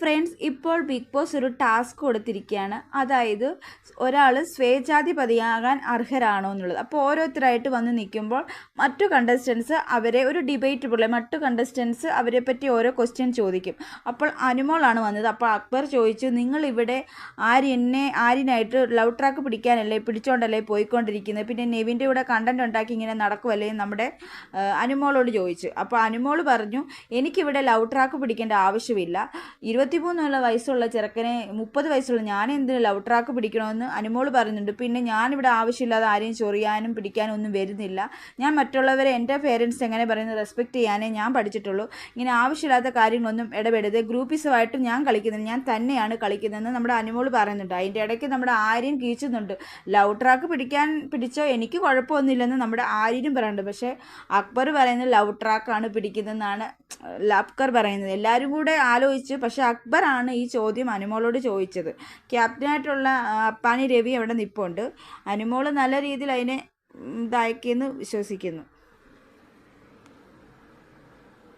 Friends ഇപ്പോൾ big boss ഒരു task കൊടുത്തിരിക്കുകയാണ്. അതായത് ഒരാൾ സ്വേച്ഛാധിപതിയാകാൻ അർഹരാണോ എന്നുള്ളത്. അപ്പോൾ ഓരോരുത്തരായിട്ട് വന്ന് നിൽക്കുമ്പോൾ മറ്റു കണ്ടസ്റ്റൻസ് അവരെ ഒരു ഡിബേറ്റ് പോലെ മറ്റു കണ്ടസ്റ്റൻസ് അവരെ പറ്റി ഓരോ ക്വസ്റ്റ്യൻ ചോദിക്കും. അപ്പോൾ അനുമോളാണ് വന്നത്. അപ്പോൾ അക്ബർ ചോദിച്ചു നിങ്ങൾ ഇവിടെ ആര്യനെ ആര്യനായിട്ട് ലവ് ട്രാക്ക് പിടിക്കാനല്ലേ പിടിച്ചോണ്ടല്ലേ പോയിക്കൊണ്ടിരിക്കുന്നത്? പിന്നെ നെവിന്റെ കൂടെ കണ്ടന്റ് ഉണ്ടാക്കി ഇങ്ങനെ നടക്കുമല്ലേ നമ്മുടെ അനുമോളോട് ചോദിച്ചു. അപ്പോൾ അനുമോൾ പറഞ്ഞു എനിക്കിവിടെ ലവ് ട്രാക്ക് പിടിക്കേണ്ട ആവശ്യമില്ല. ഇരുപത്തിമൂന്നുള്ള വയസ്സുള്ള ചെറുക്കനെ മുപ്പത് വയസ്സുള്ള ഞാൻ എന്തിന് ലവ് ട്രാക്ക് പിടിക്കണമെന്ന് അനുമോൾ പറയുന്നുണ്ട്. പിന്നെ ഞാനിവിടെ ആവശ്യമില്ലാതെ ആരെയും ചൊറിയാനും പിടിക്കാനും ഒന്നും വരുന്നില്ല. ഞാൻ മറ്റുള്ളവരെ എന്റെ പേരൻസ് എങ്ങനെ പറയുന്നത് റെസ്പെക്ട് ചെയ്യാനേ ഞാൻ പഠിച്ചിട്ടുള്ളൂ. ഇങ്ങനെ ആവശ്യമില്ലാത്ത കാര്യങ്ങളൊന്നും ഇടപെടരുത്. ഗ്രൂപ്പിസുമായിട്ട് ഞാൻ കളിക്കുന്നത് ഞാൻ തന്നെയാണ് കളിക്കുന്നതെന്ന് നമ്മുടെ അനുമോൾ പറയുന്നുണ്ട്. അതിന്റെ ഇടയ്ക്ക് നമ്മുടെ ആര്യൻ കീച്ചുന്നുണ്ട്. ലവ് ട്രാക്ക് പിടിക്കാൻ പിടിച്ചോ? എനിക്ക് കുഴപ്പമൊന്നുമില്ലെന്ന് നമ്മുടെ ആര്യനും പറയുന്നുണ്ട്. പക്ഷേ അക്ബർ പറയുന്നത് ലവ് ട്രാക്കാണ് പിടിക്കുന്നതെന്നാണ് അക്ബർ പറയുന്നത്. എല്ലാവരും കൂടെ ആലോചിച്ചു പക്ഷേ അക്ബറാണ് ഈ ചോദ്യം അനുമോളോട് ചോദിച്ചത്. ക്യാപ്റ്റനായിട്ടുള്ള അപ്പാനി രവി അവിടെ നിപ്പുണ്ട്. അനുമോൾ നല്ല രീതിയിൽ അതിനെ ഇതാക്കിയെന്ന് വിശ്വസിക്കുന്നു.